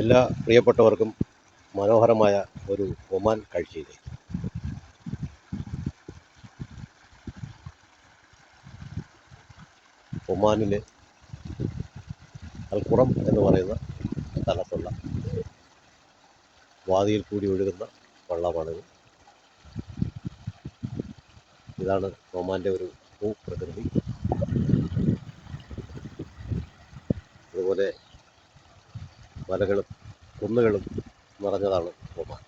എല്ലാ പ്രിയപ്പെട്ടവർക്കും മനോഹരമായ ഒരു ഒമാൻ കാഴ്ചയിലേക്ക് ഒമാനിലെ അൽഖുറം എന്ന് പറയുന്ന സ്ഥലത്തുള്ള വാതിയിൽ കൂടി ഒഴുകുന്ന വള്ളമാണിത്. ഇതാണ് ഒമാന്റെ ഒരു ഭൂപ്രകൃതി. അതുപോലെ മലകളും കുന്നുകളും നിറഞ്ഞതാണ് ഒമാൻ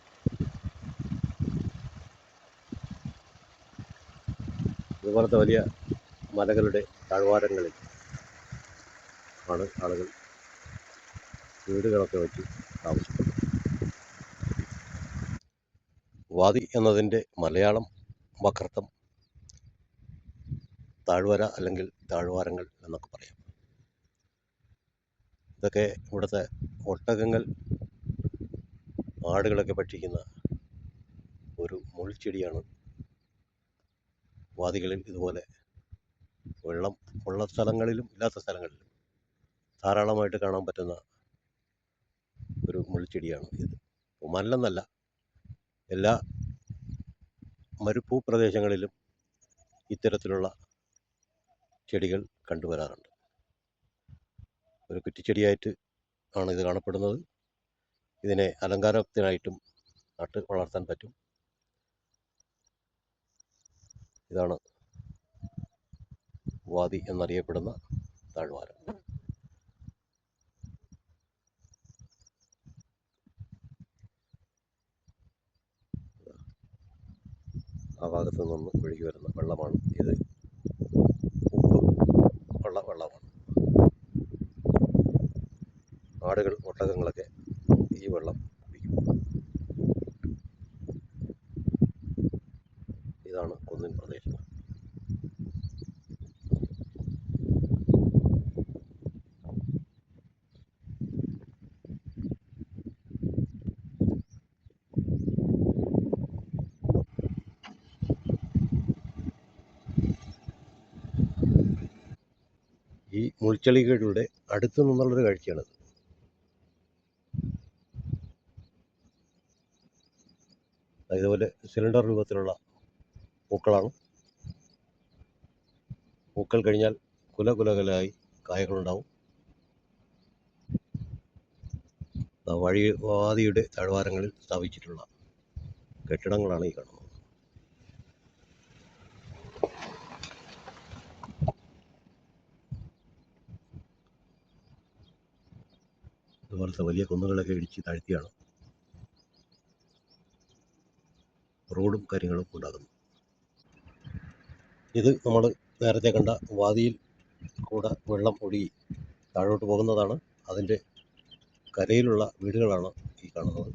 ഇതുപോലത്തെ വലിയ മലകളുടെ താഴ്വാരങ്ങളിൽ ആണ് ആളുകൾ വീടുകളൊക്കെ വെച്ച് താമസിക്കുന്നത്. വാദി എന്നതിന്റെ മലയാളം വക്രത്വം താഴ്വര അല്ലെങ്കിൽ താഴ്വാരങ്ങൾ എന്നൊക്കെ പറയാം. ഇതൊക്കെ ഇവിടുത്തെ ഒട്ടകങ്ങൾ ആടുകളൊക്കെ ഭക്ഷിക്കുന്ന ഒരു മുൾച്ചെടിയാണ്. വാദികളിൽ ഇതുപോലെ വെള്ളം ഉള്ള സ്ഥലങ്ങളിലും ഇല്ലാത്ത സ്ഥലങ്ങളിലും ധാരാളമായിട്ട് കാണാൻ പറ്റുന്ന ഒരു മുൾച്ചെടിയാണ് ഇത്. മല്ലെന്നല്ല എല്ലാ മരുഭൂപ്രദേശങ്ങളിലും ഇത്തരത്തിലുള്ള ചെടികൾ കണ്ടുവരാറുണ്ട്. ഒരു കുറ്റിച്ചെടിയായിട്ട് ആണ് ഇത് കാണപ്പെടുന്നത്. ഇതിനെ അലങ്കാരത്തിനായിട്ടും നട്ട് വളർത്താൻ പറ്റും. ഇതാണ് വാദി എന്നറിയപ്പെടുന്ന താഴ്വാരം. ആ ഭാഗത്ത് നിന്ന് ഒഴുകി വരുന്ന വെള്ളമാണ് ഇത് ഉപ്പ് ഉള്ള വെള്ളമാണ് ആടുകൾ ഒട്ടകങ്ങളൊക്കെ ഈ വെള്ളം കുടിക്കും ഇതാണ് കുന്നിൻ പ്രദേശം ഈ മുൾച്ചെളികളുടെ അടുത്ത് നിന്നുള്ളൊരു കാഴ്ചയാണ് ഇതുപോലെ സിലിണ്ടർ രൂപത്തിലുള്ള പൂക്കളാണ്. പൂക്കൾ കഴിഞ്ഞാൽ കുല കുലകലായി കായകളുണ്ടാവും. വഴി വാതിയുടെ താഴ്വാരങ്ങളിൽ സ്ഥാപിച്ചിട്ടുള്ള കെട്ടിടങ്ങളാണ് ഈ കാണുന്നത്. ഇതുപോലത്തെ വലിയ കുന്നുകളൊക്കെ ഇടിച്ച് താഴ്ത്തിയാണ് റോഡും കാര്യങ്ങളും ഉണ്ടാകുന്നു ഇത് നമ്മൾ നേരത്തെ കണ്ട വാതിയിൽ കൂടെ വെള്ളം ഒഴുകി താഴോട്ട് പോകുന്നതാണ്. അതിന്റെ കരയിലുള്ള വീടുകളാണ് ഈ കാണുന്നത്.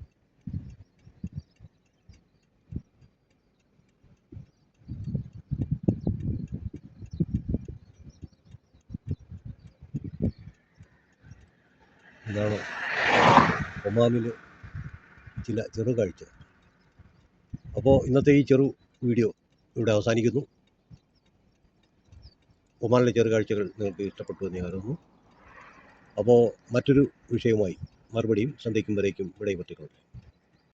ഇതാണ് ഒമാനിലെ ചില ചെറു കാഴ്ച. അപ്പോൾ ഇന്നത്തെ ഈ ചെറു വീഡിയോ ഇവിടെ അവസാനിക്കുന്നു. ഒമാനിലെ ചെറു കാഴ്ചകൾ നിങ്ങൾക്ക് ഇഷ്ടപ്പെട്ടു എന്ന് കരുതുന്നു. അപ്പോൾ മറ്റൊരു വിഷയവുമായി മറുപടിയും സന്ധിക്കും വരേക്കും വിടയും പറ്റിക്കൊണ്ട്